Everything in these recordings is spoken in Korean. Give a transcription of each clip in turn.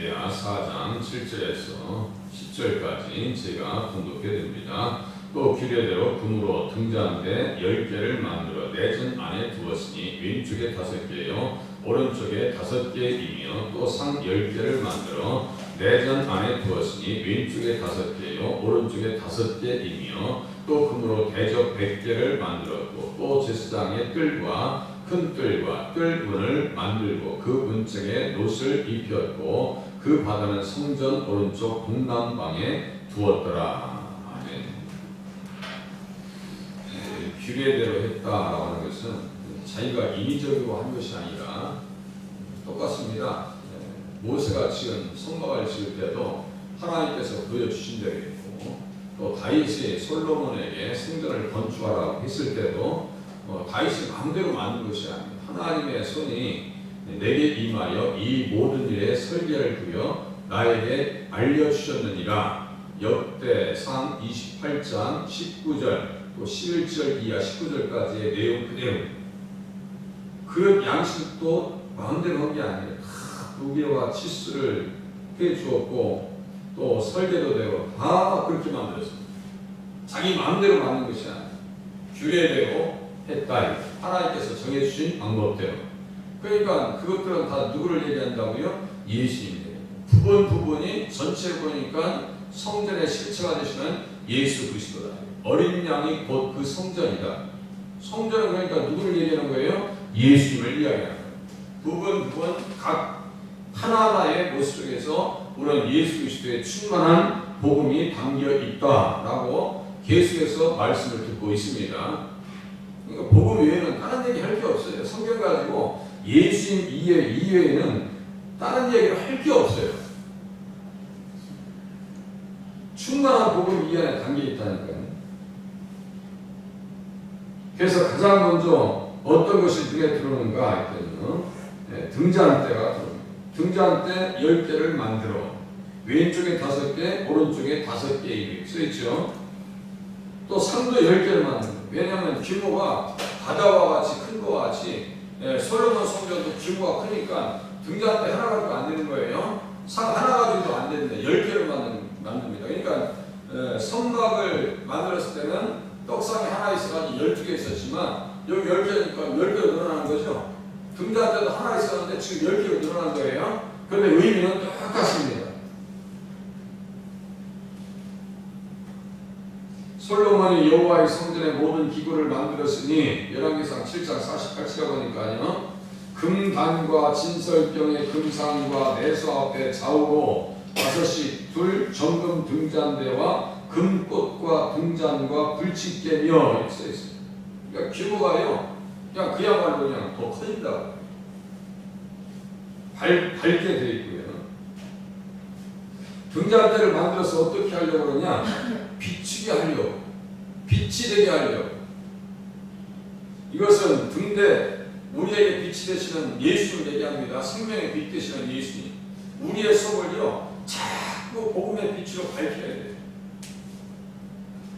이데아 4장 7절에서 10절까지 제가 공독해 드립니다. 또 규례대로 금으로 등잔대 10개를 만들어 내전 안에 두었으니 왼쪽에 다섯 개요 오른쪽에 다섯 개이며 또 상 10개를 만들어 내전 안에 두었으니 왼쪽에 다섯 개요 오른쪽에 다섯 개이며 또 금으로 대접 100개를 만들었고 또 제사장의 뜰과 큰 뜰과 뜰문을 만들고 그 문짝에 놋을 입혔고 그 바다는 성전 오른쪽 동남방에 두었더라. 아멘. 에, 규례대로 했다라고 하는 것은 자기가 인위적으로 한 것이 아니라 똑같습니다. 에, 모세가 지은 성막을 지을 때도 하나님께서 보여주신 대로 했고 또 다윗이 솔로몬에게 성전을 건축하라고 했을 때도 어, 다윗이 마음대로 만든 것이 아니에요. 하나님의 손이 내게 임하여 이 모든 일에 설계를 두여 나에게 알려주셨느니라. 역대상 28장 19절 또 11절 이하 19절까지의 내용 그대로 그 양식도 마음대로 한 게 아니에요. 다 무게와 치수를 해 주었고 또 설계도 되고 다 그렇게 만들었습니다. 자기 마음대로 만든 것이 아니에요. 규례대로 했다. 하나님께서 정해주신 방법대로. 그러니까 그것들은 다 누구를 얘기한다고요? 예수님이에요. 부분 부분이 전체를 보니까 성전의 실체가 되시는 예수 그리스도다. 어린 양이 곧 그 성전이다. 성전은 그러니까 누구를 얘기하는 거예요? 예수님을 이야기하는. 부분 부분 각 하나하나의 모습 속에서 우리는 예수 그리스도의 충만한 복음이 담겨 있다라고 계속해서 말씀을 듣고 있습니다. 그러니까 복음 외에는 다른 얘기 할 게 없어요. 성경 가지고 예수님 이외 이외에는 다른 얘기를 할 게 없어요. 충만한 복음 이 안에 담겨 있다니까요. 그래서 가장 먼저 어떤 것이 눈에 들어오는가 했더니 네, 등잔대가 들어옵니다. 등잔대 10개를 만들어 왼쪽에 다섯 개, 오른쪽에 다섯 개 써있죠. 또 상도 10개를 만듭니다. 왜냐하면 규모가 바다와 같이 큰 거와 같이 예, 솔로몬 성전도 규모가 크니까 등잔대 하나 가지고 안 되는 거예요. 상 하나 가지고도 안 되는데 10개를 만든, 만듭니다. 그러니까 예, 성막을 만들었을 때는 떡상이 하나 있어가지고 12개 있었지만 여기 10개니까 10개로 늘어나는 거죠. 등잔대도 하나 있었는데 지금 10개로 늘어난 거예요. 그런데 의미는 똑같습니다. 솔로몬이 여호와의 성전의 모든 기구를 만들었으니 열왕기상 7장 48절에 보니까요. 금단과 진설병의 금상과 내수 앞에 좌우로 다섯이 둘 정금 등잔대와 금꽃과 등잔과 불치개며 써 있어요. 그러니까 규모가요. 그냥 그야말로 그냥 더 커진다. 밝, 밝게 되어 있고요. 등잔대를 만들어서 어떻게 하려고 그러냐? 비추게 하려고. 빛이 되게 하려고. 이것은 등대, 우리에게 빛이 되시는 예수를 얘기합니다. 생명의 빛 되시는 예수님. 우리의 속을요, 자꾸 복음의 빛으로 밝혀야 돼요.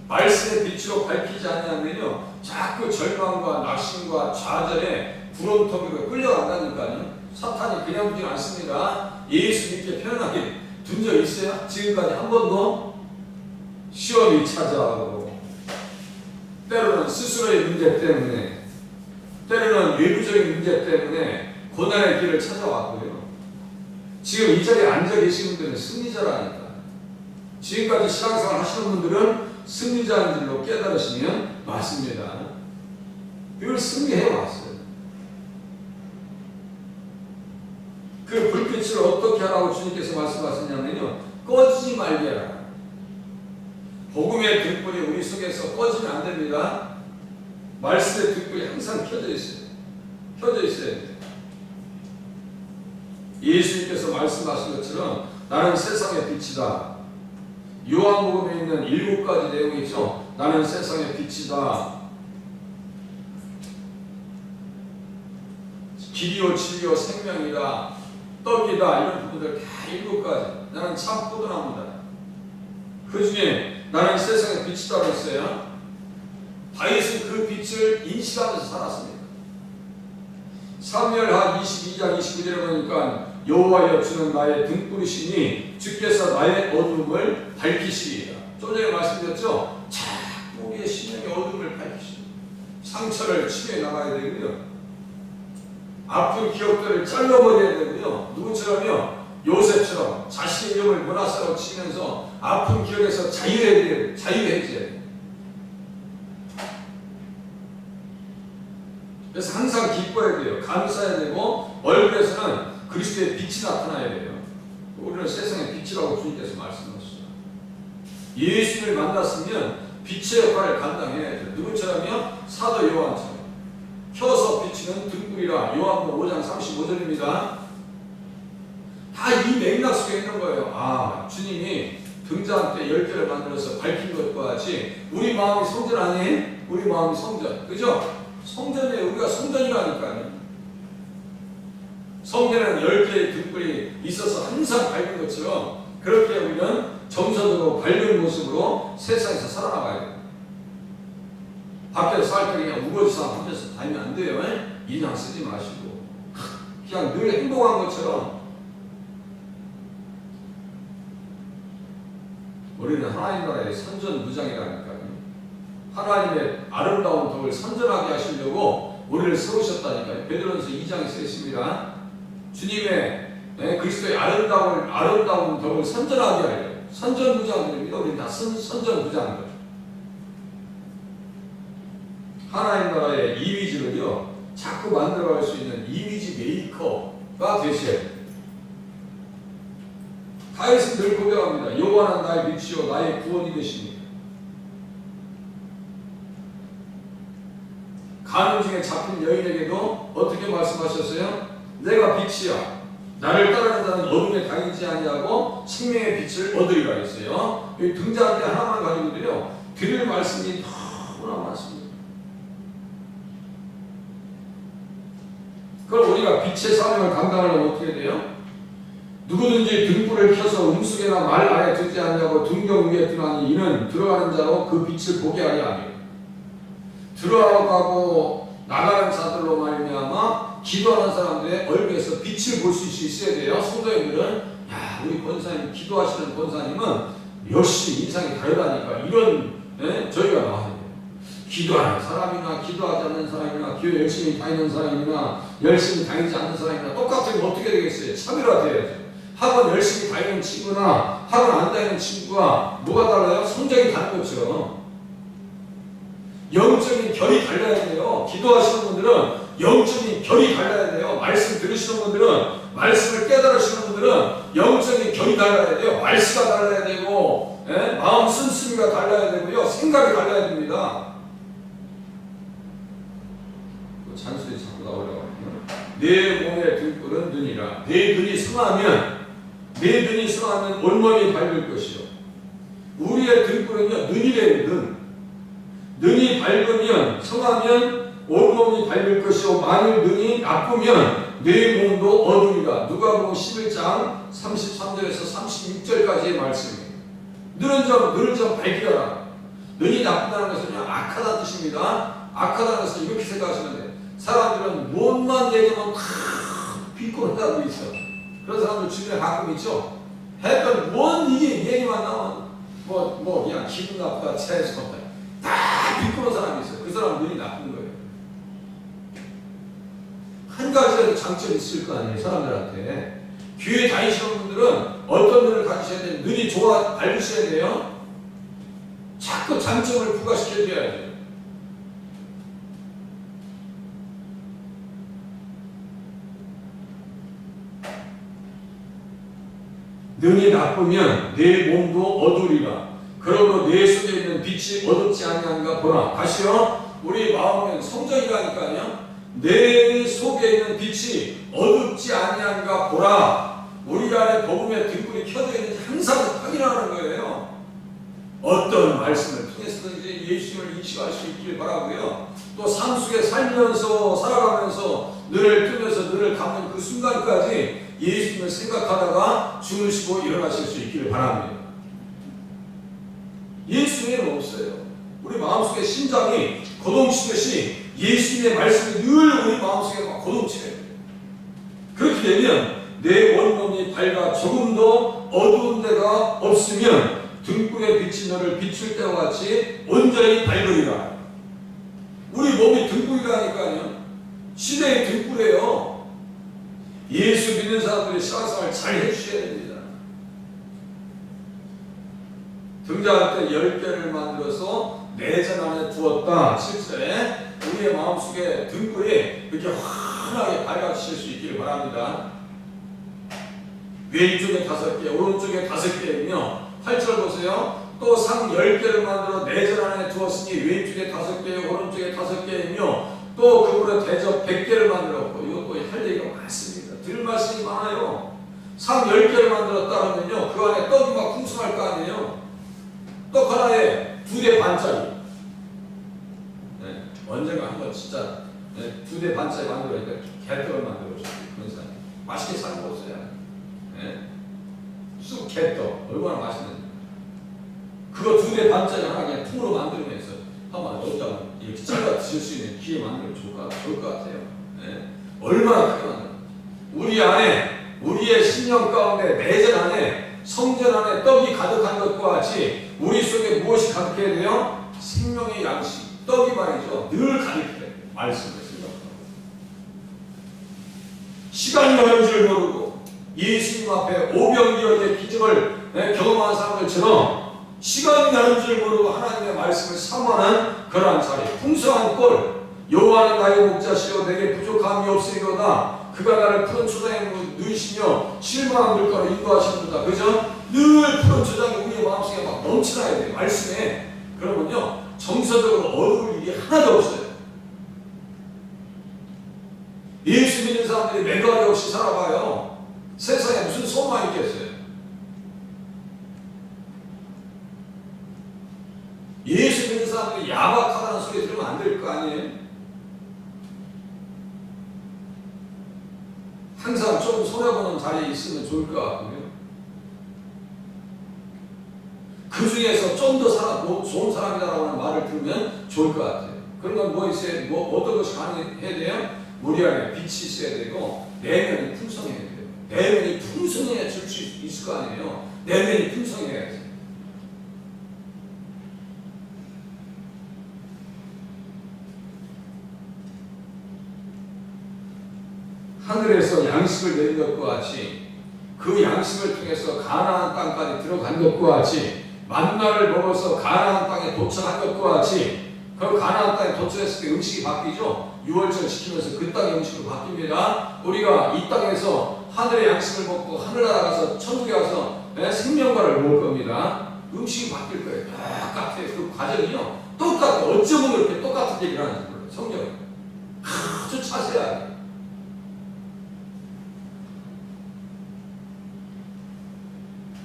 말씀의 빛으로 밝히지 않냐면요, 자꾸 절망과 낙심과 좌절에 구렁텅이로 끌려간다니까요. 사탄이 그냥 두지 않습니다. 예수 믿게 편하게 둔적 있어요? 지금까지 한 번도 시험이 찾아오고 때로는 스스로의 문제 때문에 때로는 외부적인 문제 때문에 고난의 길을 찾아왔고요. 지금 이 자리에 앉아 계신 분들은 승리자라니까. 지금까지 신앙생활 하시는 분들은 승리자인 줄로 깨달으시면 맞습니다. 이걸 승리해 왔어요. 그 불빛을 어떻게 하라고 주님께서 말씀하셨냐면요. 꺼지지 말게 하라. 복음의 등불이 우리 속에서 꺼지면 안 됩니다. 말씀의 등불이 항상 켜져 있어요. 켜져 있어야 돼요. 예수님께서 말씀하신 것처럼 나는 세상의 빛이다. 요한복음에 있는 일곱 가지 내용이 있죠. 나는 세상의 빛이다. 길이요 진리요 생명이다. 떡이다. 이런 부분들 다 일곱 가지. 나는 참 포도나무다. 그 중에 나는 세상의 빛이다고 했어요. 다윗은 그 빛을 인식하면서 살았습니다. 사무엘하 22장 29절에 보니까 여호와 여 주는 나의 등불이시니 주께서 나의 어둠을 밝히시리이다. 좀 전에 말씀드렸죠. 자꾸 우리의 심령의 어둠을 밝히시니 상처를 치유해 나가야 되고요. 아픈 기억들을 잘라버려야 되고요. 누구처럼요? 요셉처럼 자신의 이름을 문화사로 치면서 아픈 기억에서 돼요. 자유해져야 돼요. 그래서 항상 기뻐야 돼요. 감사해야 되고 얼굴에서는 그리스도의 빛이 나타나야 돼요. 우리는 세상의 빛이라고 주님께서 말씀하셨어요. 예수를 만났으면 빛의 역할을 감당해야죠. 누구처럼요? 사도 요한처럼. 켜서 비치는 등불이라 요한복 5장 35절입니다. 다 이 맥락 속에 있는 거예요. 아, 주님이 등잔 때 열개를 만들어서 밝힌 것과 같이 우리 마음이 성전 아니에요? 우리 마음이 성전. 그죠? 성전에 우리가 성전이라니까요. 성전에는 열 개의 등불이 있어서 항상 밝은 것처럼 그렇게 우리는 정서적으로 밝은 모습으로 세상에서 살아나가야 돼요. 밖에서 살 때 그냥 우거지상 하면서 다니면 안 돼요. 인상 쓰지 마시고 그냥 늘 행복한 것처럼 우리는 하나님 나라의 선전무장이라니까요. 하나님의 아름다운 덕을 선전하게 하시려고 우리를 세우셨다니까요. 베드로전서 2장에 써 있습니다. 주님의 네, 그리스도의 아름다운 아름다운 덕을 선전하게 하려 선전무장들입니다. 우리는 다 선, 선전무장들. 하나님 나라의 이미지를요 자꾸 만들어갈 수 있는 이미지 메이커가 되셔야 돼요. 다윗은 늘 고백합니다. 여호와는 나의 빛이요 나의 구원이 되십니다. 가는 중에 잡힌 여인에게도 어떻게 말씀하셨어요? 내가 빛이야. 나를 따르는 자는 어둠에 다니지 아니하고 생명의 빛을 얻으리라 했어요. 여기 등장할 때 하나만 가지고도요. 드릴 말씀이 너무나 많습니다. 그럼 우리가 빛의 사명을 감당하려면 어떻게 돼요? 누구든지 등불을 켜서 음식에나 말 아래 듣지 않냐고 등경 위에 드나니 이는 들어가는 자로 그 빛을 보게 하려 함이요. 들어가고 나가는 자들로 말미암아 기도하는 사람들의 얼굴에서 빛을 볼 수 있어야 돼요. 성도님들은 야 우리 권사님 기도하시는 권사님은 역시 인상이 다르다니까 이런 예? 저희가 나와야 돼요. 기도하는 사람이나 기도하지 않는 사람이나 교회 열심히 다니는 사람이나 열심히 다니지 않는 사람이나 똑같으면 어떻게 되겠어요? 차별화 돼야죠. 학원 열심히 다니는 친구나 학원 안 다니는 친구가 뭐가 달라요? 성적이 다른 것처럼 영적인 결이 달라야 돼요. 기도하시는 분들은 영적인 결이 달라야 돼요. 말씀 들으시는 분들은 말씀을 깨달으시는 분들은 영적인 결이 달라야 돼요. 말씨가 달라야 되고 예? 마음 순수미가 달라야 되고요. 생각이 달라야 됩니다. 그 잔소리 자꾸 나오려고 내 몸의 등불은 눈이라 내 눈이 성하면 내 눈이 성하면 온몸이 밝을 것이요. 우리의 등불은요 눈이래요 눈. 눈이 밝으면 성하면 온몸이 밝을 것이요. 만일 눈이 나쁘면 내 몸도 어두리라 누가복음 11장 33절에서 36절까지의 말씀입니다 눈은 좀 눈을 좀 밝히라. 눈이 나쁘다는 것은요 악하다는 뜻입니다. 악하다는 것은 이렇게 생각하시면 돼요. 사람들은 못만 얘기하면 다 비꼬는다고 있어 그런 사람들 주변에 가끔 있죠? 했던 뭔 이게 얘기만 나오면 뭐, 뭐 그냥 기분 나쁘다 체해서 없다. 다 비꼬는 사람이 있어요. 그 사람은 눈이 나쁜 거예요. 한 가지라도 장점이 있을 거 아니에요 사람들한테. 교회 다니시는 분들은 어떤 눈을 가지셔야 돼요? 눈이 좋아 밝으셔야 돼요? 자꾸 장점을 부과시켜줘야 돼요 눈이 나쁘면 내 몸도 어두리라. 그러므로 내 속에 있는 빛이 어둡지 아니한가 보라. 다시요. 우리 마음은 성전이라니까요. 내 속에 있는 빛이 어둡지 아니한가 보라. 우리 안에 복음의 등불이 켜져 있는지 항상 확인하는 거예요. 어떤 말씀을 통해서든지 예수님을 인식할 수 있기를 바라고요. 또 삶 속에 살면서 살아가면서 눈을 뜨면서 눈을 감는 그 순간까지 예수님을 생각하다가 주무시고 일어나실 수 있기를 바랍니다. 예수님은 없어요. 우리 마음속에 심장이 고동치듯이 예수님의 말씀이 늘 우리 마음속에 막 돼요. 그렇게 되면 내 원룸이 밝아 조금도 어두운 데가 없으면 등불에 비친 너를 비출 때와 같이 온전히 밝으리라. 우리 몸이 등불이라니까요. 시대의 등불이에요. 예수 믿는 사람들이 신앙생활 잘 해주셔야 됩니다. 등장할 때열 개를 만들어서 내전 안에 두었다. 7절에 우리의 마음속에 등불이 이렇게 환하게 밝아지실 수 있기를 바랍니다. 왼쪽에 다섯 개, 오른쪽에 다섯 개이며 8절 보세요. 또 상 열 개를 만들어 내전 안에 두었으니 왼쪽에 다섯 개, 오른쪽에 다섯 개이며 또 그물에 대접 백 개를 만들었고 많습니다. 들 말씀이 많아요. 상열 개를 만들었다 그러면요 그 안에 떡이 막 풍성할 거 아니에요. 떡 하나에 두 대 반짜리. 네, 언젠가 한번 진짜 네, 두대 반짜리 만들어니까 개떡을 만들어 줬어요. 그런 사람 맛있게 잘 먹었어요. 네. 쑥 개떡 얼마나 맛있는지. 그거 두 대 반짜리 하나 그냥 통으로 만들면서 한번 어디다 이렇게 잘라 드실 수 있는 기회 만들면 좋을 것, 같아요. 네. 얼마나 크게 만들 우리 안에 우리의 신령 가운데 내전 안에 성전 안에 떡이 가득한 것과 같이 우리 속에 무엇이 가득해야 돼요? 생명의 양식. 떡이 말이죠. 늘 가득해. 말씀을 생각하고 시간이 가는 줄 모르고 예수님 앞에 오병이어의 기적을 네, 경험한 사람들처럼 시간이 가는 줄 모르고 하나님의 말씀을 사모하는 그러한 자리. 풍성한 꼴. 여호와는 나의 목자시요. 내게 부족함이 없으리로다 그가 나를 푸른 초장에 누이시며 실망한 물가로 인도하시는다. 그죠? 늘 푸른 초장이 우리의 마음속에 막 넘쳐나야 돼요. 말씀에. 그러면요 정서적으로 어려울 일이 하나도 없어요. 예수 믿는 사람들이 매가리 없이 살아봐요. 세상에 무슨 소망이 있겠어요? 예수 믿는 사람들이 야박하다는 소리 들으면 안 될 거 아니에요 항상 좀 손해보는 자리에 있으면 좋을 것 같고요. 그 중에서 좀 더 사람, 뭐 좋은 사람이다라고 하는 말을 들으면 좋을 것 같아요. 그런 건 뭐 있어야, 뭐 어떤 것이 가능해야 돼요? 안에 빛이 있어야 되고, 내면이 풍성해야 돼요. 내면이 풍성해야 줄 수 있을 거 아니에요? 내면이 풍성해야지. 하늘에서 양식을 내린 것과 같이 그 양식을 통해서 가나안 땅까지 들어간 것과 같이 만나를 먹어서 가나안 땅에 도착한 것과 같이 그 가나안 땅에 도착했을 때 음식이 바뀌죠. 유월절 지키면서 그 땅의 음식으로 바뀝니다. 우리가 이 땅에서 하늘의 양식을 먹고 하늘나라 가서 천국에 내 생명과를 먹을 겁니다. 음식이 바뀔 거예요. 똑같아요. 그 과정이요. 똑같아. 어쩌면 그렇게 똑같은 얘기를 하는지 몰라요. 성경에. 아주 자세하게.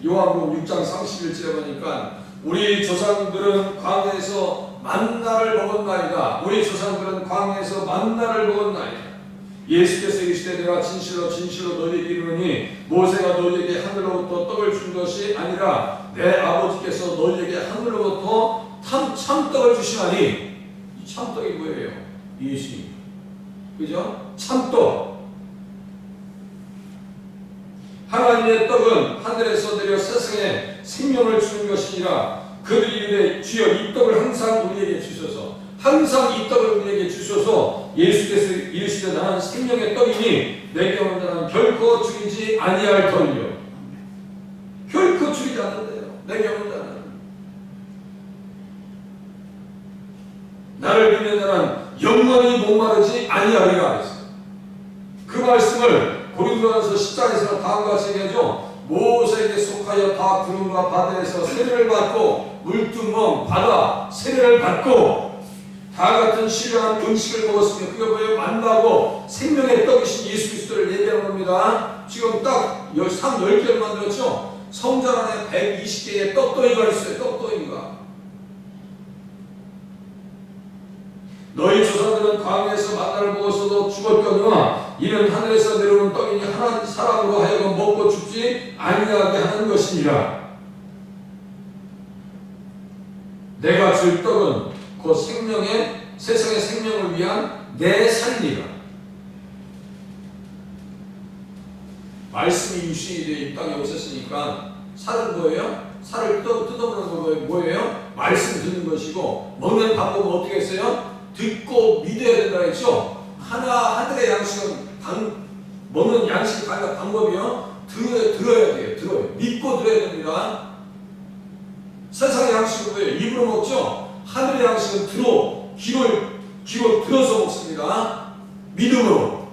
요한복음 6장 31절에 보니까 우리 조상들은 광야에서 만나를 먹었나이다. 우리 조상들은 광야에서 만나를 먹었나이다. 예수께서 이르시되 내가 진실로 진실로 너희에게 이르노니 모세가 너희에게 하늘로부터 떡을 준 것이 아니라 내 아버지께서 너희에게 하늘로부터 참, 참떡을 주시나니 이 참떡이 뭐예요? 예수님. 그죠? 참떡. 하나님의 떡은 하늘에서 내려 세상에 생명을 주는 것이니라. 그들이 이르되 주여 이 떡을 항상 우리에게 주소서. 항상 이 떡을 우리에게 주소서. 예수께서 이르시되 나는 생명의 떡이니 내게 오는 자는 결코 죽이지 아니할 터이요 결코 죽이지 않는데요. 내게 오는 자는 나를 믿는 자는 영원히 목마르지 아니하리라 그 말씀을 고린도전서 10장에서는 다음과 같이 얘기하죠. 모세에게 속하여 다 구름과 바다에서 세례를 받고 물두멍 바다 세례를 받고 다 같은 신령한 음식을 먹었으며 그게 뭐예요? 만나고 생명의 떡이신 예수 그리스도를 얘기하는 겁니다. 지금 딱 3, 10개를 만들었죠. 성전 안에 120개의 떡도이가 있어요. 떡도이가. 너희 조상들은 광야에서 만나를 먹었어도 죽었거니와 이는 하늘에서 내려오는 떡이니 하나님 사람으로 하여금 먹고 죽지 아니하게 하는 것이니라. 내가 줄 떡은 그 생명의 세상의 생명을 위한 내 살이니라. 말씀이 되어 이 땅에 오셨으니까 살은 뭐예요? 살을 뜯어, 뜯어보는 거 뭐예요? 말씀 듣는 것이고 먹는 방법은 어떻게 했어요? 듣고 믿어야 된다 했죠? 하나 하늘의 양식은 방, 먹는 양식 방, 방법이요? 들어, 들어야 돼요. 들어요. 믿고 들어야 됩니다. 세상의 양식은 뭐예요? 입으로 먹죠? 하늘의 양식은 들어, 귀로, 귀로 들어서 먹습니다. 믿음으로.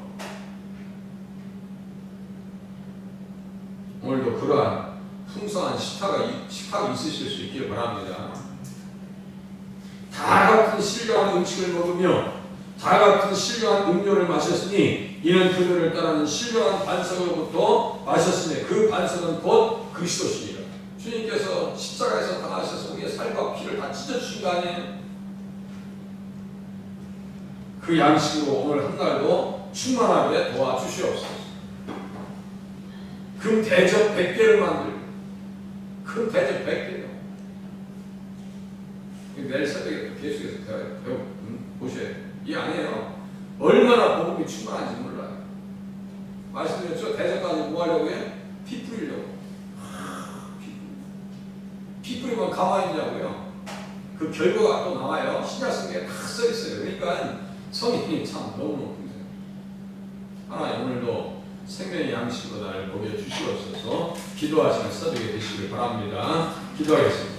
오늘도 그러한 풍성한 식탁이, 식탁이 있으실 수 있기를 바랍니다. 다 같은 신령한 음식을 먹으며 다 같은 신령한 음료를 마셨으니 이는 그들을 따르는 신령한 반석으로부터 마셨으니 그 반석은 곧 그리스도시니라. 주님께서 십자가에서 당하셔서 우리의 살과 피를 다 찢어주신 거 아니에요? 그 양식으로 오늘 한날도 충만하게 도와주시옵소서. 금 대접 100개를 만들고 금 대접 100개요. 내일 새벽에 또 계속해서 배워, 음, 보셔야 돼요. 이 아니에요. 얼마나 복음이 충만한지 몰라요. 말씀드렸죠? 대접까지 뭐 하려고 해? 피 뿌리려고. 피, 피 뿌리면 가만히 있냐고요. 그 결과가 또 나와요. 신약 성경에 다써 있어요. 그러니까 성인이 참 너무너무 힘들어요. 하나님 오늘도 생명의 양식으로 나를 먹여 주시옵소서 기도하시는 써되게 되시길 바랍니다. 기도하겠습니다.